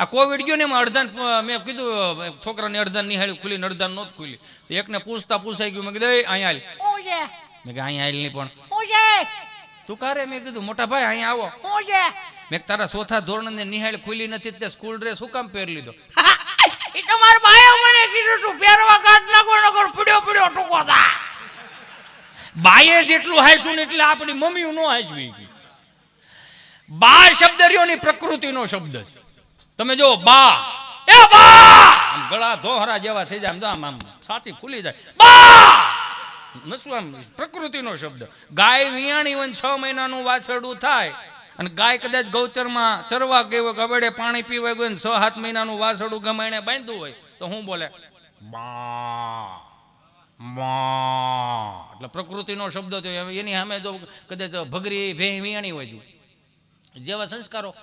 આ કોવિડ ગયો ને એમાં અડધાન મેં કીધું છોકરાને અડધાન નિહાળ્યું ખુલી અડધાન નહોતું ખુલી. એકને પૂછતા પૂછાઈ ગયું મેં કીધું અહીંયા હાલ. મેં કે અહીંયા હાલ નહીં પણ. તું કારે? મેં કીધું મોટા ભાઈ અહીંયા આવો. મેં તારા ચોથા ધોરણ ને નિહાળ ખુલી નથી તે સ્કૂલ ડ્રેસ શું કામ પહેરી લીધો? એ તો મારા ભાઈએ મને કીધું તું પહેરવા કાઢ નાખો નકર પીડ્યો પીડ્યો ટૂંકો થા. બાયે જેટલું હાઈશું ને એટલે આપણી મમ્મી નો હાઈશવી બા શબ્દ રહ્યો ની પ્રકૃતિનો શબ્દ છે. તમે જો બા. એ બા! આમ ગળા ધોહરા જેવા થઈ જાય, આમ જો આમ આમ સાચી ફૂલી જાય. બા! નસું આમ પ્રકૃતિનો શબ્દ. ગાય વિયાણી હોય ને છ મહિનાનું વાછરડું થાય અને ગાય કદાચ ગૌચરમાં ચરવા ગઈ હોય, ગબડે પાણી પીવા ગયું છ, સાત મહિનાનું વાછરડું ગમાઈને બાંધ્યું હોય, તો હું બોલે? બા. એટલે પ્રકૃતિનો શબ્દ થયો એની સામે જો કદાચ ભગરી ભે વિયાણી હોય. જેવા સંસ્કારો.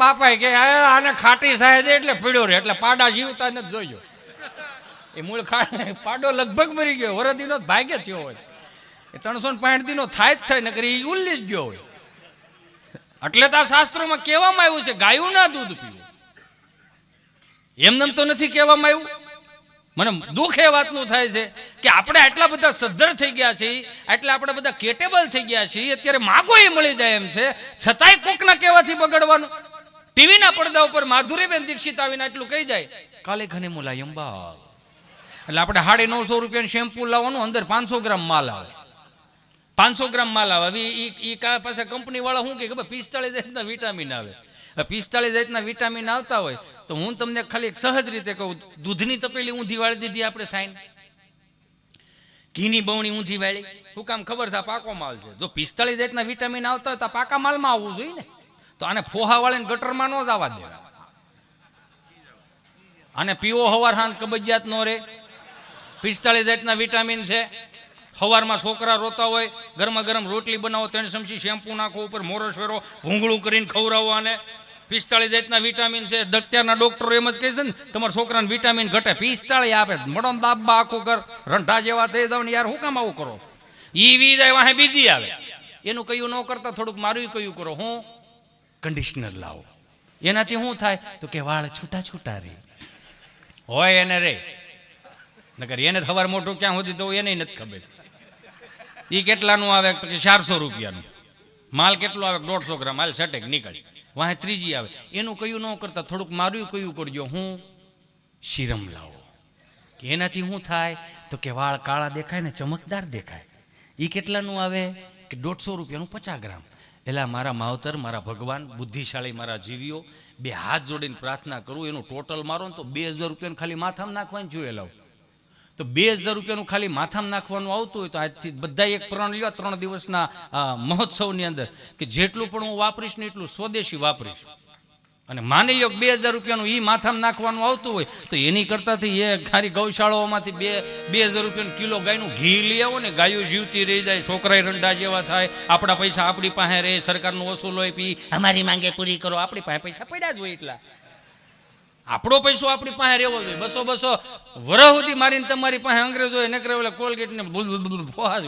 બાપા કે આને ખાટી સાહેબ એટલે પીડ્યો રે, એટલે પાડા જીવતા નથી જોયો. એ મૂળ ખા પાડો લગભગ મરી ગયો, વરદીનો જ ભાગ્ય થયો હોય. એ ત્રણસો ને પાંઠ દીનો થાય જ થાય, નકર એ ઉલ્લી જ ગયો હોય. એટલે તો આ શાસ્ત્રોમાં કહેવામાં આવ્યું છે, ગાયું ના દૂધ પીવું. એમનેમ તો નથી કહેવામાં આવ્યું? મને દુઃખ એ વાતનું થાય છે કે આપણે આટલા બધા સદ્ધર થઈ ગયા છીએ, આટલા આપણે બધા કેટેબલ થઈ ગયા છીએ, અત્યારે માગો એ મળી જાય એમ છે. છતાંય કોકના કહેવાથી બગડવાનું. ટીવીના પડદા ઉપર માધુરીબેન દીક્ષિત આવીને આટલું કહી જાય, કાલે ઘને મુલાયમ બાલ એટલે આપણે સાડે નવસો રૂપિયાનું શેમ્પુ લાવવાનું, અંદર પાંચસો ગ્રામ માલ આવે. પાંચસો ગ્રામ માલ આવે. હવે એ પાસે કંપનીવાળા શું કે ખબર? પિસ્તાળીસ જાતના વિટામિન આવે. પિસ્તાળીસ જાતના વિટામિન આવતા હોય તો હું તમને ખાલી સહજ રીતે કહું, દૂધની તપેલી ઊંધી વાળી દીધી આપણે સાઈન ઘીની બવણી ઊંધી વાળી. શું કામ ખબર છે આ પાકો માલ છે. જો પિસ્તાળીસ જાતના વિટામિન આવતા હોય તો પાકા માલમાં આવવું જોઈએ ને? તો આને ફોહા વાળીને ગટરમાં ન જ આવવા દે અને પીવો હવાર હાંત કબજિયાત નો રે પિસ્તાળીસ જાતના વિટામિન છે. સવારમાં છોકરા રોતા હોય, ગરમા ગરમ રોટલી બનાવો, ત્રણ ચમચી શેમ્પુ નાખો, ઉપર મોરો શેરો ભૂંગળું કરીને ખવડાવો અને પિસ્તાળીસ જાતના વિટામિન છે. અત્યારના ડોક્ટરો એમ જ કહે છે ને, તમારા છોકરાને વિટામિન ઘટે. પિસ્તાળીસ આપે. મડો દાબા આખું કર રંઢા જેવા થઈ જાવ ને યાર શું કામ આવું કરો? ઈ વી જાય, વાહે બીજી આવે. એનું કયું ન કરતા, થોડુંક મારું કયું કરો. હું કન્ડિશનર લાવો. એનાથી શું થાય? તો કે વાળ છૂટા છૂટા રહે હોય એને રે. નગર એને ખબર મોટું ક્યાં સુધી તો એને નથી ખબર. એ કેટલાનું આવે? તો કે ચારસો રૂપિયાનું. માલ કેટલો આવે? દોઢસો ગ્રામ. હાલ સટેક નીકળી. વાહે ત્રીજી આવે. એનું કયું ન કરતા, થોડુંક મારું કયું કરજો. હું શિરમ લાવો. કે એનાથી શું થાય? તો કે વાળ કાળા દેખાય ને ચમકદાર દેખાય. એ કેટલાનું આવે? કે દોઢસો રૂપિયાનું પચાસ ગ્રામ. એટલે મારા માવતર, મારા ભગવાન, બુદ્ધિશાળી મારા જીવીઓ, બે હાથ જોડીને પ્રાર્થના કરું, એનું ટોટલ મારો ને તો બે હજાર રૂપિયાનું ખાલી માથામાં નાખવાની જોઈએ લાવ. તો બે હજાર રૂપિયાનું ખાલી માથામાં નાખવાનું આવતું હોય તો આજથી બધા એક પ્રણ લેવા ત્રણ દિવસના મહોત્સવની અંદર. કે જેટલું પણ હું વાપરીશ ને એટલું સ્વદેશી વાપરીશ. અને માની લો બે હજાર રૂપિયાનું એ માથામાં નાખવાનું આવતું હોય તો એની કરતાથી એ ખારી ગૌશાળાઓમાંથી બે બે હજાર રૂપિયાનું કિલો ગાયનું ઘી લઈ આવો ને ગાયો જીવતી રહી જાય છોકરાએ રંડા જેવા થાય, આપણા પૈસા આપણી પાસે રહે, સરકારનું વસૂલ હોય પી અમારી માંગે પૂરી કરો, આપણી પાસે પૈસા પડ્યા જ હોય એટલા. આપણો પૈસો આપણી પાસે રહેવો જોઈએ. બસો બસો વરહ સુધી મારીને તમારી પાસે અંગ્રેજો નકરે ઓલા કોલગેટ ને બુલ બુલ બુલ ફોહા જ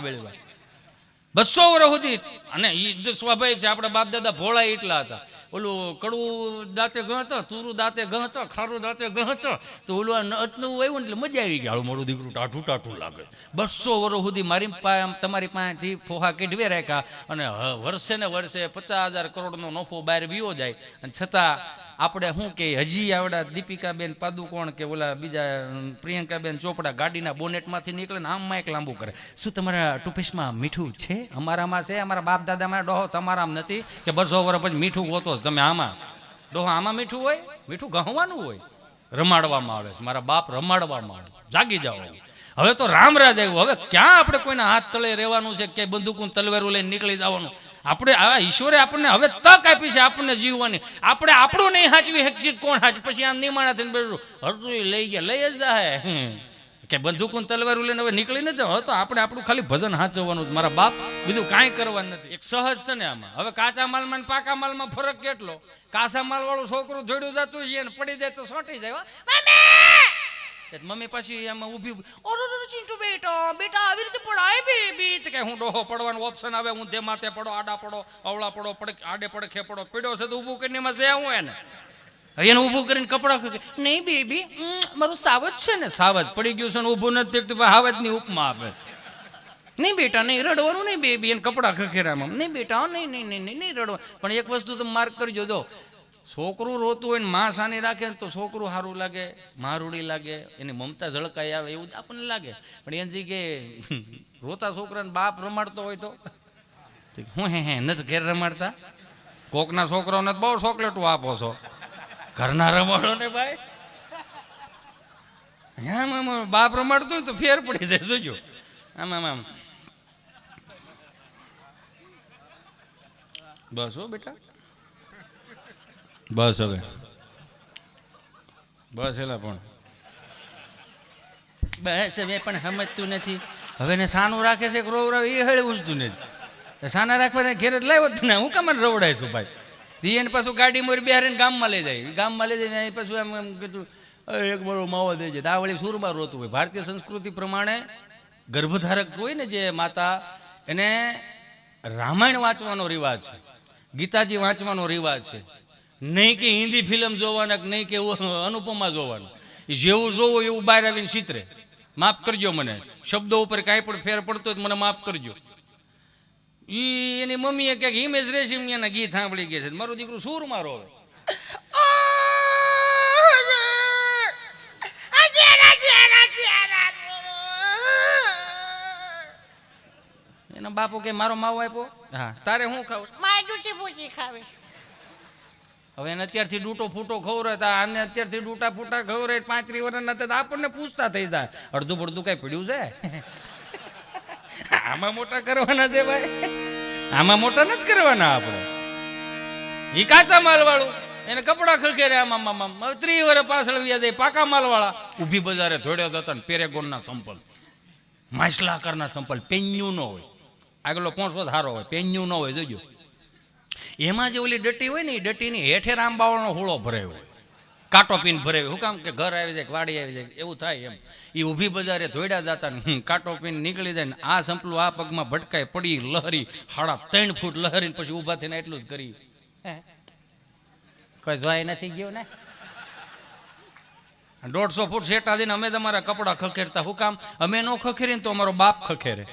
બસો વર્ષ સુધી, અને એ સ્વાભાવિક છે, આપણા બાપ દાદા ભોળા એટલા હતા. ઓલું કડવું દાંતે ગણતો, તુરું દાંતે ગણતો, ખારું દાંતે ગણતો. તો ઓલું અટનું આવ્યું એટલે મજા આવી ગઈ. હાલું મારું દીકરું ટાઢું ટાઢું લાગે. બસો વર્ષ સુધી મારી પાસે તમારી પાસેથી ફોહા કેઢવે રાખ્યા અને વર્ષે ને વર્ષે પચાસ હજાર કરોડનો નફો બહાર વિયો જાય. અને છતાં આપણે શું કે, હજી આવડા દીપિકાબેન પાદુકોણ કે ઓલા બીજા પ્રિયંકાબેન ચોપડા ગાડીના બોનેટમાંથી નીકળે ને આમમાં એક લાંબુ કરે. શું તમારા ટુપેશમાં મીઠું છે? અમારામાં છે, અમારા બાપ દાદામાં ડોહો, તમારામાં નથી? કે બસો વર્ષ પછી મીઠું હોતો જ તમે આમાં? ડોહો આમાં મીઠું હોય? મીઠું ગહવાનું હોય? રમાડવામાં આવે છે. મારા બાપ રમાડવામાં આવે જાગી જાઓ. હવે તો રામરાજ આવ્યું. હવે ક્યાં આપણે કોઈના હાથ તળે રહેવાનું છે? કે બંદૂકું તલવારું લઈને નીકળી જવાનું? આપણે આ ઈશ્વરે આપણને હવે તક આપી છે આપણને જીવવાની. આપણે આપણું નહીં હાચવી. શકીએ કોણ હાચ પછી આમ નિમાણા થઈને બેઠું. હરતું લઈ ગયા. લઈ જ જાય કે બંદૂકું તલવારું લઈને હવે નીકળી નથી હવે તો આપણે આપણું ખાલી ભજન હાચવવાનું મારા બાપ બીજું કાંઈ કરવાનું નથી. એક સહજ છે ને આમાં. હવે કાચા માલમાં પાકા માલમાં ફરક કેટલો? કાચા માલ વાળું છોકરું જોડ્યું જતું છે ને પડી જાય તો સોટી જાય મમ્મી! પાછી આમાં ઊભી "ઓરો ચિંટુ બેટા બેટા, આવી રીતે પડાય બેબી તો કે હું ડોહો પડવાનો ઓપ્શન આવે, હું દે માથે પડો, આડા પડો, અવળા પડો પડે આડે પડો. પીડ્યો છે તો ઊભું કરીને એમાં છે હું એને? એને ઊભું કરીને કપડા નહીં બેબી મારું સાવજ છે ને. સાવજ પડી ગયું છે ને ઊભું નથી દેખતું હાવજની ઉપમા આપે. નહીં બેટા નહીં રડવાનું નહીં બેબી. એને કપડા ખખેરામાં. નહીં બેટા નહીં નહીં નહીં નહીં નહીં રડવા. પણ એક વસ્તુ તમે માર્ક કરજો જો છોકરું રોતું હોય ને માં સાની રાખે ને તો છોકરું સારું લાગે મારુડી લાગે એની મમતા ઝળકાઈ આવે એવું આપણને લાગે. પણ એમ કે રોતા છોકરાને બાપ રમાડતો હોય તો? હું હે હે નથી ઘેર રમાડતા? કોકના છોકરાઓને તો બહુ ચોકલેટો આપો છો. ઘરના રમાડો ને ભાઈ. આમ આમ બાપ રમાડતું ને તો ફેર પડી જાય જોજો. આમ આમ આમ. બસ હો બેટા. બસ હવે. બસ એલા પણ. બસ હવે પણ સમજતું નથી. હવે ને સાનું રાખે છે રોવરાવ એ હળે ઉજતું નથી. સાના રાખવા ઘેર જ લાવ્યો ને હું કામ રવડાઈશું ભાઈ? ઈ એને પાછું ગાડી મોરી બેહારીને ગામમાં લઈ જાય. ગામમાં લઈ જાય એ પાછું એમ એમ કીધું એક મારો માવો દેજે તો આ વળી રોતું હોય. ભારતીય સંસ્કૃતિ પ્રમાણે ગર્ભધારક હોય ને જે માતા, એને રામાયણ વાંચવાનો રિવાજ છે, ગીતાજી વાંચવાનો રિવાજ છે. નહીં કે હિન્દી ફિલ્મ જોવાના કે નહીં કે અનુપમા જોવાનું. જેવું જોવું એવું બહાર આવીને ચિત્રે માફ કરજો મને. શબ્દો ઉપર કાંઈ પણ ફેર પડતો હોય મને માફ કરજો. ઈ એની મમ્મીએ ક્યાંક હિમેશ રેશમિયાના ગીત સાંભળી ગયા છે. મારું દીકરું સુર મારો હવે. એનો બાપુ કે મારો માવો આપ્યો? હા તારે શું ખાવું છે? ડૂટી ફૂટી ખાવે. હવે એને અત્યારથી ડૂટો ફૂટો ખવરે તા આને અત્યારથી ડૂટા ફૂટા ખવરે પાંત્રી વર્ષના તો આપણને પૂછતા થઈ જાય. અડધું પડધું કઈ પડ્યું છે? આમાં મોટા કરવાના છે ભાઈ. આમાં મોટા નથી કરવાના આપણે. એ કાચા માલવાળું. એને કપડા ખખેરે આમાં, આમ આમ. હવે ત્રીસ વર્ષ પાછળ વ્યા પાકા માલવાળા. ઊભી બજારે ધોડ્યા હતા ને પેરેગોનના સંપલ. માછલા આકારના સંપલ. પેન્યું ન હોય. આગલો પોણસો હારો હોય. પેન્યું ન હોય, જોજો. એમાં જે ઓલી ડટી હોય ને એ ડટીની હેઠે રામબાવળનો હોળો ભરાયો હોય. કાંટો પીને ભરે શું કામ કે ઘર આવી જાય વાડી આવી જાય? એવું થાય એમ. એ ઊભી બજારે ધોઈડા જતા ને કાંટો પીને નીકળી જાય ને આ સંપલું આ પગમાં ભટકાય પડી લહરી હાડા ત્રણ ફૂટ લહરીને પછી ઊભા થઈને એટલું જ કરી. હે? કોઈ જોઈ નથી ગયો ને? દોઢસો ફૂટ શેટા જઈને અમે તમારા કપડાં ખખેરતા. હું કામ? અમે નો ખખેરીને તો અમારો બાપ ખખેરે.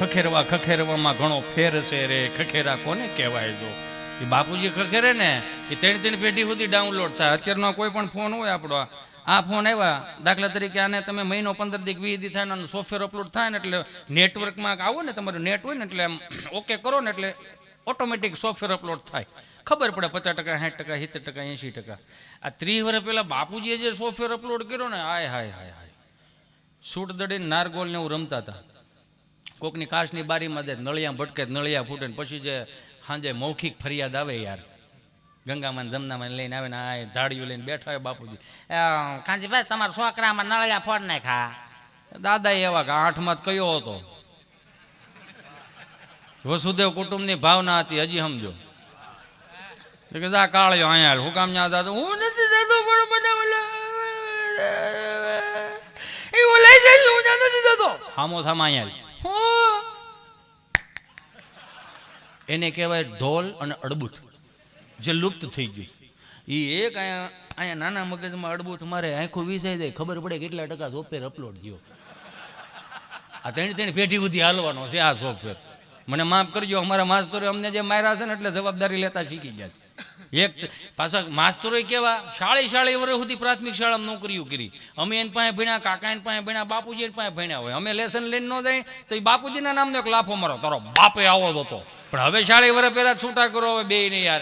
ખખેરવા ખખેરવામાં ઘણો ફેર છે રે. ખખેરા કોને કહેવાય જો? એ બાપુજી ખખેરે ને, એ ત્રણ ત્રણ પેઢી સુધી ડાઉનલોડ થાય. અત્યારનો કોઈ પણ ફોન હોય આપણો, આ ફોન આવ્યા. દાખલા તરીકે આને તમે મહિનો પંદર દી વીસ દી થાય ને સોફ્ટવેર અપલોડ થાય ને એટલે નેટવર્કમાં આવો ને તમારું નેટ હોય ને એટલે આમ ઓકે કરો ને એટલે ઓટોમેટિક સોફ્ટવેર અપલોડ થાય. ખબર પડે પચાસ ટકા, સાઠ ટકા, સિત્તેર ટકા, એંશી ટકા. આ ત્રીસ વર્ષ પહેલાં બાપુજીએ જે સોફ્ટવેર અપલોડ કર્યો ને, હાય હાય હાય હાય. સૂટ દડીને નારગોલ ને એવું રમતા હતા. કોકની કાચની બારીમાં દે નળિયા ભટકે, નળિયા ફૂટે પછી જે સાંજે મૌખિક ફરિયાદ આવે યાર. ગંગામાં જમનામાં લઈને આવે ને આ ધાડીઓ લઈને બેઠા હોય બાપુજી. કાંજીભાઈ તમારા છોકરામાં નળિયા ફોડ નાખા દાદા એવા કે આઠમાં કયો હતો. વસુદેવ કુટુંબની ભાવના હતી, હજી સમજો. કે જા કાળ્યો અહીંયા. હું કામ ન્યા દાદા હું નથી જતો પણ મને ઓલા એ ઓલાઈ જાય હું ત્યાં નથી જતો. સામો સામા અહીંયા હાલ. એને કહેવાય ઢોલ અને અડબૂત, જે લુપ્ત થઈ ગયું. એ એક અહીંયા અહીંયા નાના મગજમાં અડબૂત મારે આંખું વિસાઈ જાય ખબર પડે કેટલા ટકા સોફ્ટવેર અપલોડ થયો. આ ત્રણ ત્રણ પેઢી સુધી હાલવાનો છે આ સોફ્ટવેર મને માફ કરજો, અમારા માસ્તરો અમને જે માર્યા છે ને એટલે જવાબદારી લેતા શીખી ગયા. એક પાછા માસ્તરો કેવા, શાળી શાળી વર્ષ સુધી પ્રાથમિક શાળામાં નોકરીઓ કરી. અમે એની પાસે ભણ્યા કાકા એની પાસે ભણ્યા બાપુજી એની પાસે ભણ્યા હોય. અમે લેસન લઈને ન જાય, તો એ બાપુજીના નામનો એક લાફો મારો, તારો બાપે આવો જ હતો. પણ હવે શાળી વર્ષ પહેલા છૂટા કરો, હવે બે નહીં યાર.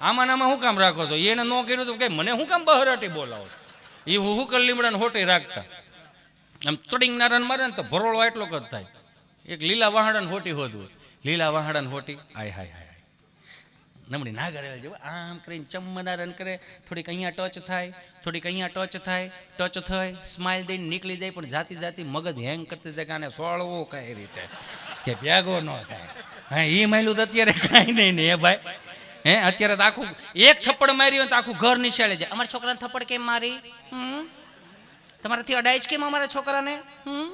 આમાં નામાં શું કામ રાખો છો? એને ન કર્યું તો કે મને શું કામ બહરાટી બોલાવો એ હું કર લીમડાને હોટી રાખતા? આમ તડિંગ નારાયણ મારે ને તો ભરોળો એટલો જ થાય. એક લીલા વાહડાને હોટી હોય. લીલા વાહડાને હોટી, આય, હાય હાય. નમણી ના કરે જો આમ કરીને ચમના રન કરે, થોડીક અહીંયા ટચ થાય, થોડીક અહીંયા ટચ થાય ટચ થાય સ્માઇલ દઈને નીકળી જાય, પણ જાતી જાતી મગજ હેંગ કરતી જાય કાને સોળવો કઈ રીતે? કે ભેગો ન થાય. હા એ માયલું તો અત્યારે કાંઈ નહીં ને હે ભાઈ? હે, અત્યારે તો આખું, એક થપ્પડ મારી હોય તો આખું ઘર નિશાળે જાય. અમારા છોકરાને થપ્પડ કેમ મારી? હમ? તમારાથી અડાય જ કેમ અમારા છોકરાને? હમ?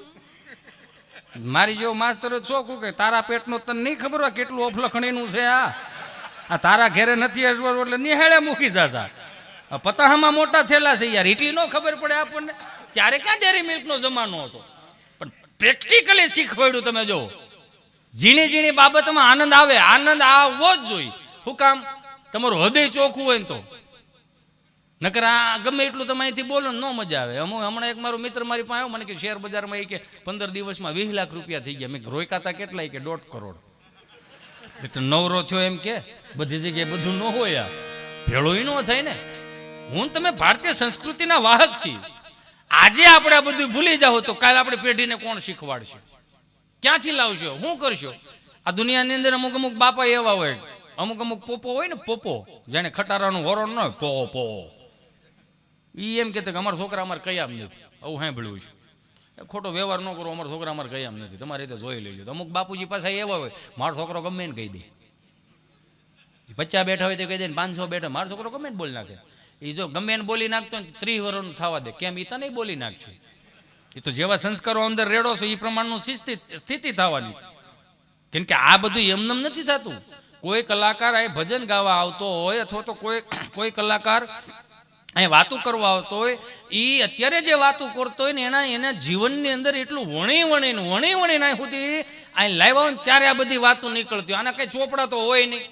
મારી જેવો માસ્તર શોખું કે તારા પેટનો તને નહીં ખબર હોય કેટલું અફલખણીનું છે આ? આ તારા ઘેરે નથી અસવર એટલે નિહાળે મૂકી દાતા પતાહામાં મોટા થયેલા છે યાર, એટલી ન ખબર પડે આપણને. ત્યારે ક્યાં ડેરી મિલ્કનો જમાનો હતો? પણ પ્રેક્ટિકલી શીખવાડ્યું તમે જો. ઝીણી ઝીણી બાબતમાં આનંદ આવે, આનંદ આવવો જ જોઈએ. શું કામ, તમારું હૃદય ચોખ્ખું હોય ને તો. નકર આ ગમે એટલું તમે અહીંથી બોલો ને મજા આવે. હું હમણાં એક મારો મિત્ર મારી પાસે આવ્યો, મને કે શેર બજારમાં એ કે પંદર દિવસમાં વીસ લાખ રૂપિયા થઈ ગયા. મેં રોકાતા કેટલા? કે દોઢ કરોડ. એ તો નવરો થયો એમ કે, બધી જગ્યાએ બધું ન હોય આ. ભેળો ન થાય ને. હું તમે ભારતીય સંસ્કૃતિના વાહક છીએ. આજે આપણે આ બધું ભૂલી જાઓ તો કાલે આપણે પેઢીને કોણ શીખવાડશે? ક્યાંથી લાવશો? શું કરશો? આ દુનિયાની અંદર અમુક અમુક બાપા એવા હોય. અમુક અમુક પોપો હોય ને, પોપો. જાણે ખટારાનું વરણ ન હોય. પો પો ઈ એમ કે અમારા છોકરા અમારે કયા નથી. આવું સાંભળ્યું છે. એ ખોટો વ્યવહાર ન કરો, અમારા છોકરા અમારે કયામ નથી. તમારી રીતે જોઈ લેજો. અમુક બાપુજી પાસે એવા હોય, મારો છોકરો ગમે ને કહી દે. પચાસ બેઠા હોય તો કહી દે ને પાંચસો બેઠા. મારો છોકરો ગમે ને બોલી નાખે. એ જો ગમે એને બોલી નાખતો ને ત્રીસ વર્ષનું થવા દે. કેમ? એ તને બોલી નાખશે. એ તો જેવા સંસ્કારો અંદર રેડો છો એ પ્રમાણનું સ્થિતિ થવાની. કેમ કે આ બધું એમનેમ નથી થતું. કોઈ કલાકાર આ ભજન ગાવા આવતો હોય અથવા તો કોઈ કોઈ કલાકાર અહીં વાતું કરવા આવતો હોય એ અત્યારે જે વાતું કરતો હોય ને એના એના જીવનની અંદર એટલું વણી વણીને વણી વણીને અહીં સુધી અહીં લાવ્યા હોય ને ત્યારે આ બધી વાતો નીકળતી હોય. આના કઈ ચોપડા તો હોય નહીં.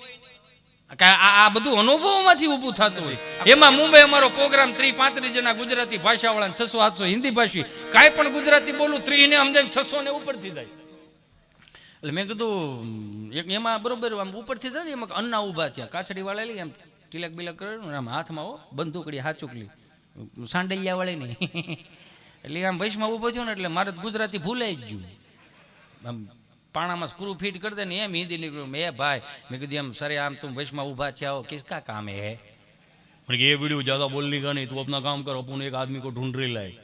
આ બધું અનુભવોમાંથી ઊભું થતું હોય. એમાં મુંબઈ અમારો પ્રોગ્રામ ત્રી પાંત્રીસ જણા ગુજરાતી ભાષાવાળા છસો સાતસો હિન્દી ભાષી. કાંઈ પણ ગુજરાતી બોલું, ત્રીને સમજાય છસો ને ઉપરથી જાય. એટલે મેં કીધું, એક એમાં બરોબર આમ ઉપરથી જાય ને એમાં અન્ના ઊભા થયા. કાછડી વાળા આમ. તિલક બિલક કર્યું આમ હાથમાં હો બંદૂકડી હાચુકલી સાંડલિયા વળે નહીં. એટલે આમ વૈશમાં ઊભો થયો ને એટલે મારે ગુજરાતી ભૂલાઈ જ ગયું. આમ પાણામાં સ્ક્રૂ ફિટ કરી દે ને એમ હિન્દી નીકળ્યું. મેં ભાઈ મેં કીધું એમ સરે આમ તું વૈશમાં ઊભા થયા હો કિસકા કામ હે? મને કે એ વીડિયો જ્યાદા બોલની કા નહીં તું અપના કામ કર અપુન એક આદમી કો ઢૂંઢ લાય.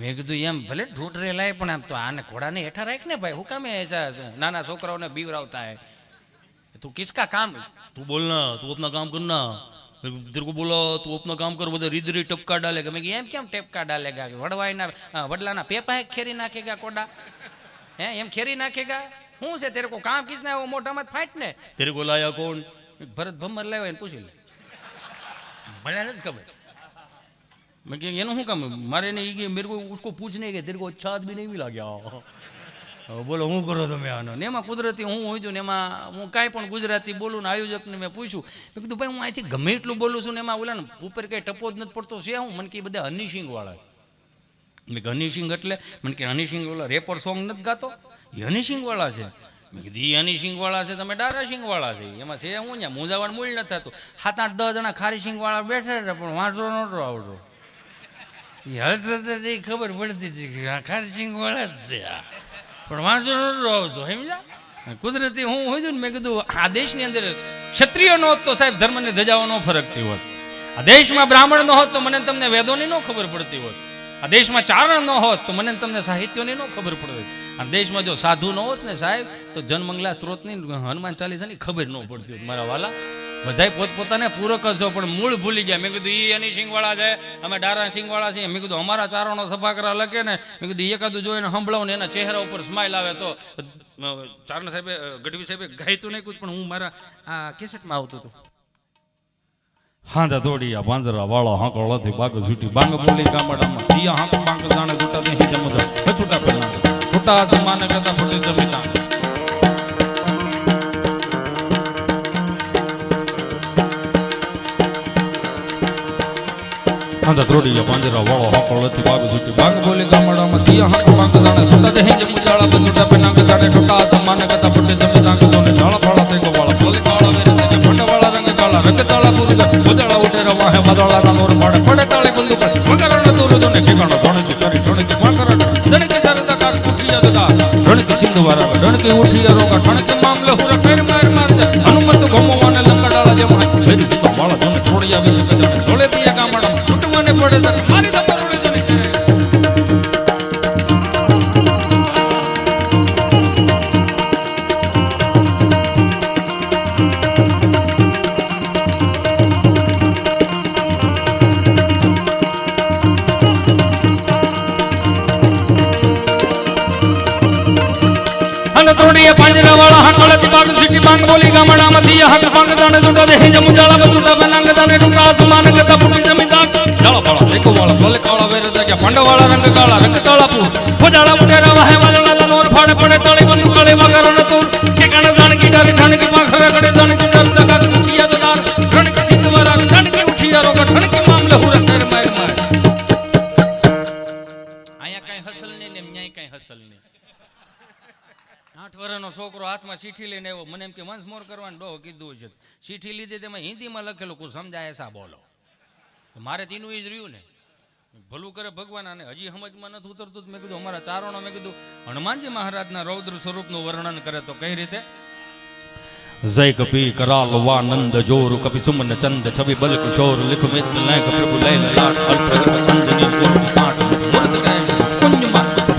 મેં કીધું એમ ભલે ઢૂંઢ લાય પણ આમ તો આને ઘોડાને હેઠા રાખ ને ભાઈ. હું કામે નાના છોકરાઓને બીવરાવતા હે. તું કિસકા કામ तू बोलना तू अपना काम करना तेरे को बोला तू अपना काम कर બધા રીદરી ટપકા ડાલેગા મેં કીધું એમ કેમ ટપકા ડાલેગા વડવાઈના અ, વડલાના પેપા હે ખેરી નાખેગા કોડા હે એમ ખેરી નાખેગા શું છે તેરે કો કામ કિસને वो મોઢામાં જ ફાટ ને તેરે કો લાયા કોણ ભરત ભમ્મર લાવ્યો એને પૂછી લે મને નથી ખબર मैं क्या ये ना हूँ काम मारे ने ये मेरे को उसको पूछने के तेरे को अच्छा आदमी नहीं मिला क्या હવે બોલો, હું કરો તમે આનો? ને એમાં કુદરતી હું હોય છું ને એમાં હું કાંઈ પણ ગુજરાતી બોલું ને આયોજકને મેં પૂછ્યું. મેં કીધું, ભાઈ, હું અહીંથી ગમે એટલું બોલું છું ને એમાં ઓલા ને ઉપર કંઈ ટપો જ નથી પડતો, છે હું? મને કે બધા હનીસિંગવાળા છે. મેં હનીસિંગ એટલે? મને કે હનીસિંગ ઓલા રેપર સોંગ નથી ગાતો? એ હનીસિંગવાળા છે. મેં કીધું એ હનીસિંગવાળા છે, તમે ડારાસિંગવાળા સિંગ છે. એમાં છે હું ત્યાં મુંજાવાડ મૂળ નથી થતું. સાત આઠ દસ જણા ખારી સિંગ બેઠા હતા પણ વાંધો નહોતો આવડો એ એ ખબર પડતી હતી કે ખારીસિંગવાળા જ છે આ. પણ વાંચો રહો છો સમજ્યા કુદરતી હું હોય છું ને, મેં કીધું, આ દેશની અંદર ક્ષત્રિય નો હોત તો સાહેબ ધર્મને ધજાવાનો ફરકતી હોત. આ દેશમાં બ્રાહ્મણ ન હોત તો મને તમને વેદોની ન ખબર પડતી હોત. આ દેશમાં ચારણ ન હોત તો મને તમને સાહિત્યોની ન ખબર પડતી આ દેશમાં જો સાધુ ન હોત ને સાહેબ, તો જનમંગલા સ્ત્રોતની હનુમાન ચાલીસાની ખબર ન પડતી હોત, મારા વાલા. બધાય પોતપોતાને પૂરક જ પણ મૂળ ભૂલી ગયા મેં કીધું એ એની સિંગવાળા છે, અમે ડારા સિંગવાળા છીએ. મેં કીધું, અમારા ચારણો સભા કરા લખે ને, મેં કીધું એકાદું જોઈને સંભળાવું ને એના ચહેરા ઉપર સ્માઇલ આવે તો ચારણ સાહેબે ગઢવી સાહેબે ગાયતું નહીં પણ હું મારા, આ કેસેટમાં આવતું હતું. હાંધા દોડિયા પાંજરા વાળા લથી બાગ છૂટી બાંગ બોલી ગામડામાં. તિયા હાંકો બાંગ જાણે જૂટા દેહી જમતા છૂટા પેલા છૂટા જમાને કરતા ફૂટી જમીના. હાંધા ધ્રોડીયા પાંજરા વાળા હાંકળથી બાગ ઝૂટી બાગ બોલી ગામડામાં દિયા હાંક બાંગ જાણે જૂટા દેહી જમુદાળા બંધુટા પેલા જાણે છૂટા કથા કરતા જમે જમીના તોને ઝાળ ફાળા તે ગોવાળા બોલી કાળા મેરે તે ફંડવાળા રંગ કાળા, રંગ તાળા પૂરી ઉદળા ઉડે રવા હે બદળાના મોર માડે પડે તાળે બંદુ પર મકરણ તોરો તોને ઠેકાણો ધણકી કરી, ધણકી મકરણ ધણકી ધરતા કાળ સુખિયા જતા ધણકી સિંધ વારા ધણકી ઉઠી રોકા ધણકી મામલે હુરા ફેર માર માર હનુમંત ગોમવાને લંગડાળા જેમ તો અને પાંજરા વાળા હાકળતી બાગ સીટી બાંગ બોલી ગામડામાંથી હાક પાંગ દાને જુડા દે હિંજ મુજાળા બેલાંગ દાને દાણે આસમાન સુમાન ગતા જમી દાક ડાળા પાળા લેકો વાળા, ભલે કાળા વેર જાગ્યા પાંડા વાળા રંગ કાળા, રંગ તાળા પુ ફોજાળા મુટેરા વાહે વાળા નોર, ફાડે પડે તળી બંધ કાળે વગર ન તું કે કણ જાણ કી ડારી ઠણ કી પાખરે કડે જાણ કી દર દગા ઉઠિયા તો દાર. ઠણ કી સિદ્ધવારા ઠણ કી ઉઠિયા રોગા ઠણ કી મામલે હુરા હાથમાં ચીઠી લઈને આવ્યો. મને એમ કે મોર કરવાનું ડોહ કીધું છે. ચીઠી લીધી તેમાં હિન્દીમાં લખેલું, કું સમજાય એસા બોલો. મારે તેનું ઈ જ રહ્યું ને. ભલું કરે ભગવાન અને હજી સમજમાં નથી ઉતરતું. મેં કીધું, અમારા ચારણો, મેં કીધું, હનુમાનજી મહારાજના રૌદ્ર સ્વરૂપનું વર્ણન કરે તો કઈ રીતે? જય કપી કરાલ વાનંદ જોર, કપિ સુમન ચંદ છબી બલ કિશોર લિખ મિત નાયક પ્રભુ લય લાટ અલ્પ પ્રગટ અંજની જોર કાટ મૂર્ત ગાય પુંજમાં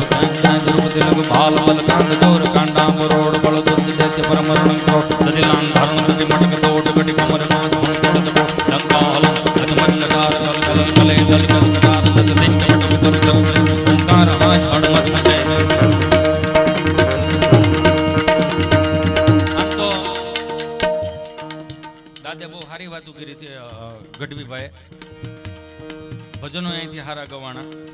અ, ભજનો અહીંથી હારા ગવાણા.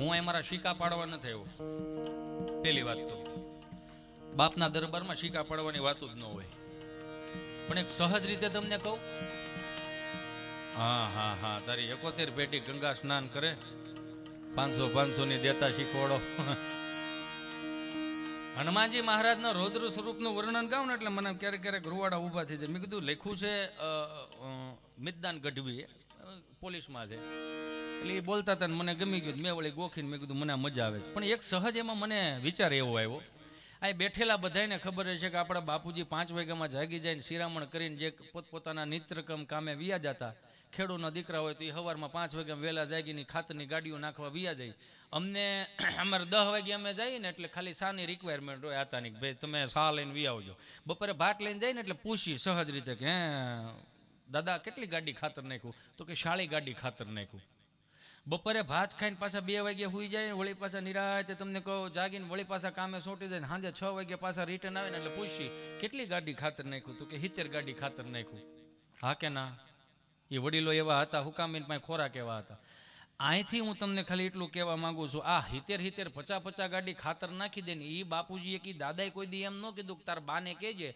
હું અહીં મારા શીકા પાડવા નથી આવ્યો. પેલી વાત તો. બાપના દરબારમાં શીકા પાડવાની વાતો જ ન હોય. પણ એક સહજ રીતે તમને કહું. હા હા હા, તારી એકોતેર પેટી ગંગા સ્નાન કરે. પાંચસો પાંચસો ની દેતા શીખવાડો. હનુમાનજી મહારાજના રૌદ્ર સ્વરૂપનું વર્ણન ગાઉં ને એટલે મને ક્યારેક ક્યારેક રૂવાડા ઊભા થઈ જાય. મેં કીધું લખ્યું છે મિતદાન ગઢવી પોલીસમાં છે. એટલે એ બોલતા હતા મને ગમી ગયું મેં વળી ગોખીને મેં કીધું, મને મજા આવે છે. પણ એક સહજ એમાં મને વિચાર એવો આવ્યો. આ બેઠેલા બધાને ખબર છે કે આપણા બાપુજી પાંચ વાગ્યામાં જાગી જાય શિરામણ કરીને જે પોતપોતાના નિત્રકમ કામે વિયા જતા, ખેડૂતના દીકરા હોય તો એ સવારમાં પાંચ વાગ્યા વહેલા જાગીને ખાતરની ગાડીઓ નાખવા વિયા જાય. અમને અમારે દસ વાગે અમે જઈએ ને એટલે ખાલી સાની રિક્વાયરમેન્ટ હોય આતાની ભાઈ તમે સા લઈને વી આવજો. બપોરે ભાત લઈને જાય ને એટલે પૂછી સહજ રીતે કે, હે, દાદા, કેટલી ગાડી ખાતર નાખ્યું? તો કે, શાળી ગાડી ખાતર નાખ્યું. બપોરે ભાત ખાઈને પાછા બે વાગે સુઈ જાય, વળી પાછા નિરાતે તમને કહો, જાગીને વળી પાછા કામે સોટી જાય સાંજે છ વાગે પાછા રિટર્ન આવે ને એટલે પૂછી કેટલી ગાડી ખાતર નાખ્યું તું કે હિતેર ગાડી ખાતર નાખ્યું? હા કે ના. એ વડીલો એવા હતા, હુકામીન પાસે ખોરાક એવા હતા. અહીંથી હું તમને ખાલી એટલું કહેવા માંગુ છું, આ હિતેર હિતેર પચા પચા ગાડી ખાતર નાખી દે ને એ બાપુજીએ કી દાદાએ કોઈ દી એમ ન કીધું તાર બાને કહેજે,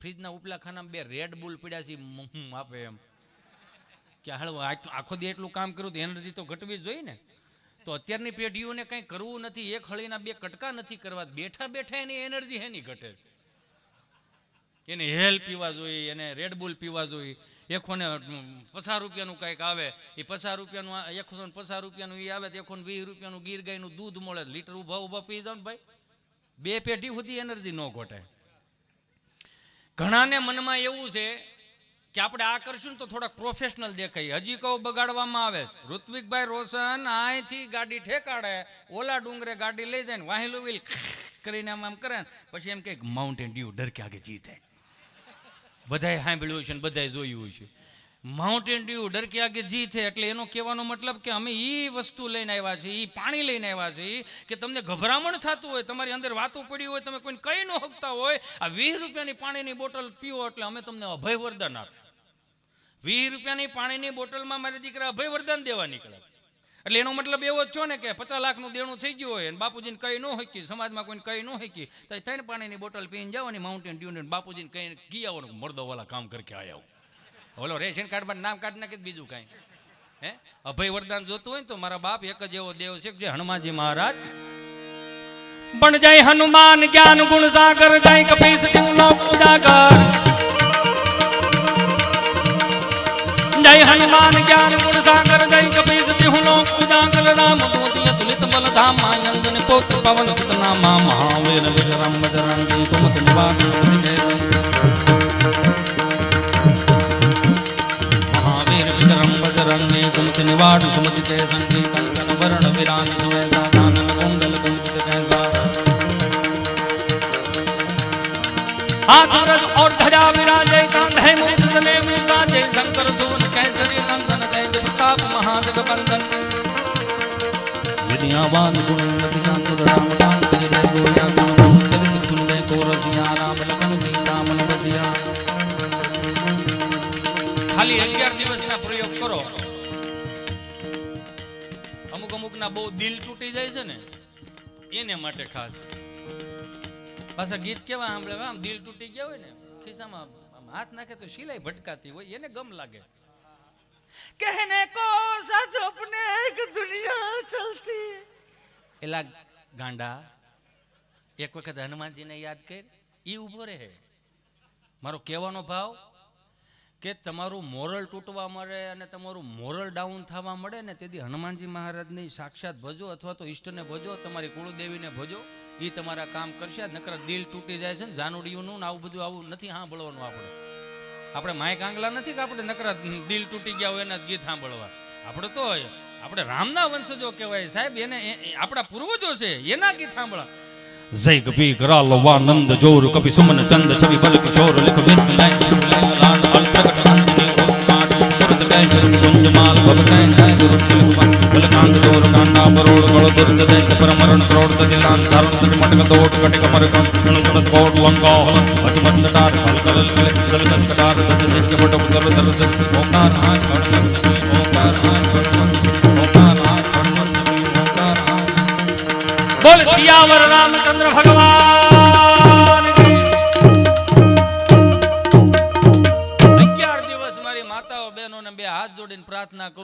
ફ્રીજના ઉપલા ખાનામાં બે રેડ બુલ પડ્યા છે આપે એમ. કે હાલ આખો દી એટલું કામ કર્યું તો એનર્જી તો ઘટવી જોઈએ ને. તો અત્યારની પેઢીઓને કંઈ કરવું નથી, એક હળીના બે કટકા નથી કરવા, બેઠા બેઠા એની એનર્જી હેની ઘટે છે. એને હેલ પીવા જોઈએ, એને રેડબુલ પીવા જોઈએ. એકોને પચાસ રૂપિયાનું કંઈક આવે, એ પચાસ રૂપિયાનું એકસો ને પચાસ રૂપિયાનું એ આવે, તો એકો વીસ રૂપિયાનું ગીર ગાયનું દૂધ મળે, લીટર ઊભા ઊભા પી જાવ ભાઈ. બે પેઢી સુધી એનર્જી ન ઘટે. ઘણાને મનમાં એવું છે કે આપણે આ કરશું ને તો થોડાક પ્રોફેશનલ દેખાય. હજી કહું, બગાડવામાં આવે છે. ઋત્વિકભાઈ રોશન અહીંથી ગાડી ઠેકાડે ઓલા ડુંગરે ગાડી લઈ જાય ને વાહેલું વ્હીલ કરીને આમ આમ કરે ને, પછી એમ કે માઉન્ટેન ડ્યુ ડર કે આગે જીતે બધાએ સાંભળ્યું છે ને બધાએ જોયું છે માઉન્ટેન ડ્યુ ડર કે આગે જી છે એટલે એનો કહેવાનો મતલબ કે અમે એ વસ્તુ લઈને આવ્યા છીએ એ પાણી લઈને આવ્યા છીએ કે તમને ગભરામણ થતું હોય, તમારી અંદર વાતો પડી હોય, તમે કોઈને કહી ન શકતા હોય, આ વીસ રૂપિયાની પાણીની બોટલ પીઓ એટલે અમે તમને અભય વરદાન આપીએ. વીસ રૂપિયાની પાણીની બોટલમાં મારી દીકરા અભય વરદાન દેવા નીકળે. એટલે એનો મતલબ એવો જ છો ને કે પચાસ લાખનું દેણું થઈ ગયું હોય અને બાપુજીને કઈ ન શકી સમાજમાં કોઈને કઈ ન શકી તો ત્રણ પાણીની બોટલ પીને જવાની માઉન્ટેન ડ્યુને બાપુજીને કઈ ગી આવવાનું મર્દો વાળા કામ કરકે આવ્યા ઓલો રેશન કાર્ડમાં નામ કાર્ડ નાખે બીજું કાંઈ. હે? અભય વરદાન જોતું હોય તો મારા બાપ એક જ એવો દેવ છે જે હનુમાનજી મહારાજ પણ જય હનુમાન, જ્ઞાન, ગુણ, સાગર, જય કપીસ લોક પૂજા જય હનુમાન જ્ઞાન ગુણ સાગર, જય કપી સતી હું લોક ઉદાગર રામ દોદિય તુલિત બલ ધામ આનંદ ને પોત પવન કૃત નામા મહાવીર વિક્રમ બજરંગ સુમત નિવાસ મહાવીર વિક્રમ બજરંગ સુમત નિવાડ સુમત જય સંગી કંકન વરણ વિરાન સુવેદા, દાન કુંડલ કુંજ જૈસા હાથ રજ और धजा विराजे का विद्यावान गुणवती कांत राम कांत जय गोया कांत चरित सुनबे को रसिया राम लखन सीता मन बसिया ખાલી 11 દિવસના પ્રયોગ કરો અમુક અમુકના બહુ દિલ તૂટી જાય છે ને એને માટે ખાસ પાછા ગીત કેવા સાંભળે આમ દિલ તૂટી ગયા હોય ને ખિસ્સામાં આમ હાથ નાખે તો સિલાઈ ભટકાતી હોય એને ગમ લાગે कहने को सच अपने एक दुनिया चलती એલા ગાંડા, એક વખત હનુમાનજીને યાદ કરી એ ઊભો રહે. મારો કહેવાનો ભાવ કે તમારું મોરલ તૂટવા મળે અને તમારું મોરલ ડાઉન થવા મળે ને તેથી હનુમાનજી મહારાજની સાક્ષાત ભજો અથવા તો ઈષ્ટને ભજો, તમારી કુળદેવીને ભજો એ તમારા કામ કરશે. નકર દિલ તૂટી જાય છે ને જાનુડીઓનું ને આવું બધું આવું નથી સાંભળવાનું આપણે. આપણે માય કાંગલા નથી કે આપણે નકરા દિલ તૂટી ગયા હોય એના ગીત સાંભળવા. આપણે તો આપણે રામના વંશજો કહેવાય સાહેબ એને એ- એ આપણા પૂર્વજો છે એના ગીત સાંભળા જય કપી કરાલ વાનંદ જોર કપી સુમન ચંદ છવિ બલ કિશોર લિખ વિન લાય જીવ લાય લાલ અલ પ્રગટ અંજની ઓમાટ સુરત કೈ ગુરુ કુંજ માલ ભવ કೈ જય ગુરુ શિવપા બલ કાંત જોર કાંડા બરોડ કળ દુર્ગ દૈત પરમરણ ક્રોડ તદિલાન ધારણ તજ મટક દોટ કટિક મરક ગુણ કળ કોટ લંકા હલ અજ મંદ ડાર કલ કલ કલ જલ કલ કડાર દજ દજ બટ કર દર દજ ઓકાર આજ કળ ઓકાર આજ કળ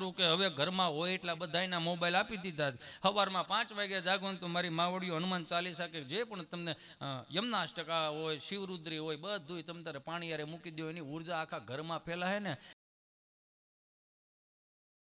કરું કે હવે ઘરમાં હોય એટલા બધાના મોબાઈલ આપી દીધા સવારમાં પાંચ વાગ્યા જાગો તો મારી માવડીઓ હનુમાન ચાલીસા કે જે પણ તમને યમનાષ્ટકા હોય, શિવરુદ્રી હોય બધું તમે તારે પાણી યારે મૂકી દો એની ઊર્જા આખા ઘરમાં ફેલાય ને.